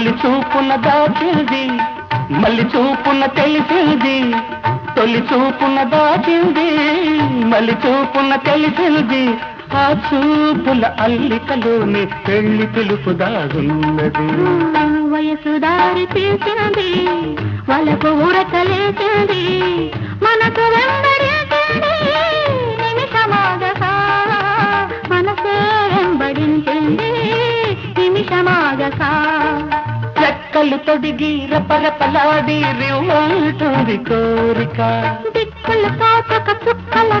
తొలి చూపున దాచింది మళ్ళీ చూపున తెలిసింది. తొలి చూపున దాచింది మళ్ళీ చూపున తెలిసింది. ఆ చూపుల అల్లికలోని పెళ్ళి పిలుపు దాగున్నది. వయసు దారి తీసింది వాళ్ళకు ఊరకలేసింది మనకు రెక్కలు తొడిగి రపరపలాడి రివ్వంటుంది కోరిక. దిక్కులు కాచక చుక్కల